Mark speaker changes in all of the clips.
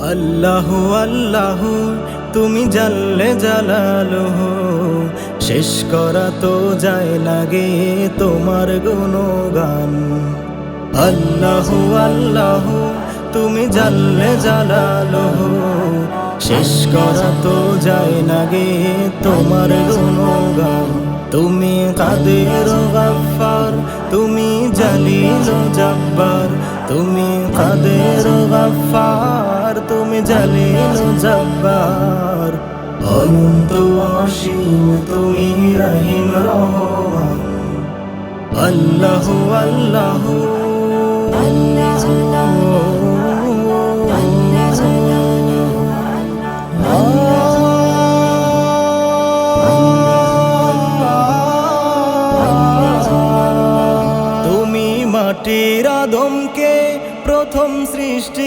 Speaker 1: আল্লাহ আল্লাহ, তুমি জানলে জালালহ। শেষ করা তো যায় লাগে তোমার গুণগান। আল্লাহ আল্লাহ, তুমি জানলে জালালহ। শেষ করা তো যায় লাগে তোমার গুণগান। তুমি কাদের গাফার তুমি জালিল জব্বার। তুমি কাদের গাফার জালিল জব্বার। অনন্ত অসীম তুমি রহিম রহমান। আল্লাহ আল্লাহ। তুমি মাটির আদমকে প্রথম সৃষ্টি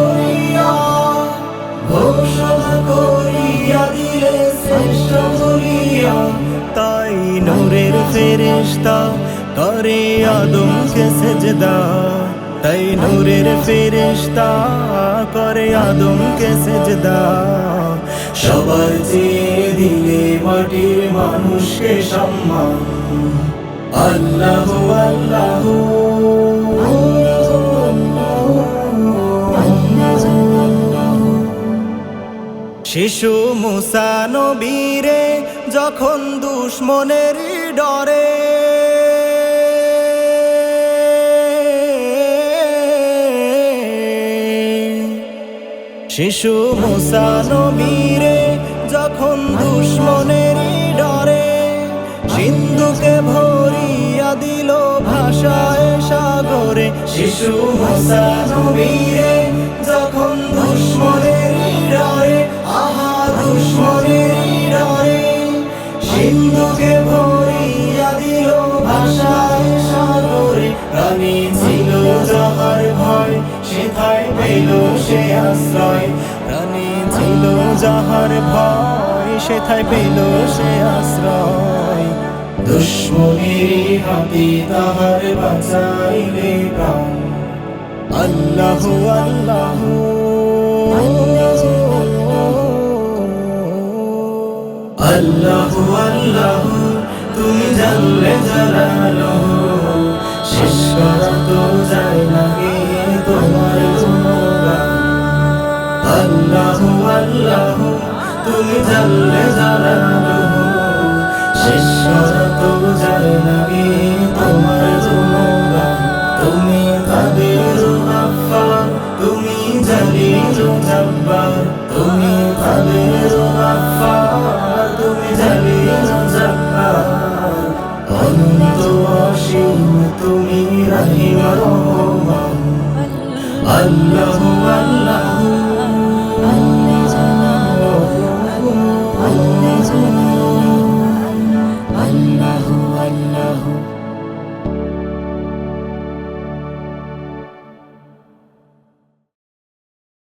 Speaker 1: ফেরেশতা করে আদমকে সেজদা। তাই নূরের ফেরেশতা করে আদমকে সেজদা। সবার চেয়ে দিলে মাটির মানুষকে সম্মান। আল্লাহ আল্লাহ। শিশু মুসা নবীরে যখন দুশ্মনের ডরে। শিশু মুসা নবীরে যখন দুশ্মনের ডরে, সিন্ধুকে ভরিয়া দিল ভাষায় সাগরে। শিশু মুসা নবীরে যখন দুশ্মনের ডরে, আহা দুশ্মনের ডরে, সিন্ধুকে ভাষায় সাগরে প্রাণী ছিল যাহার ভয় সেথায় পেল সে আশ্রয়। প্রাণী ছিল যাহার ভয় সেথায় পেল সে আশ্রয়। দুশ্মনের হাতে তাহার বাঁচাইলে প্রাণ। আল্লাহ আল্লাহ। আল্লাহ আল্লাহ। তুমি জানলে জানালো, শেষ করা তো যায় না গে তোমার আল্লাহ আল্লাহ, তুমি জানলে জানালো, শেষ করা তো যায় না তোমার তুমি গাফার তুমি জালিল তুমি কাদের তুমি জালিল রহিম আল্লাহ আল্লাহ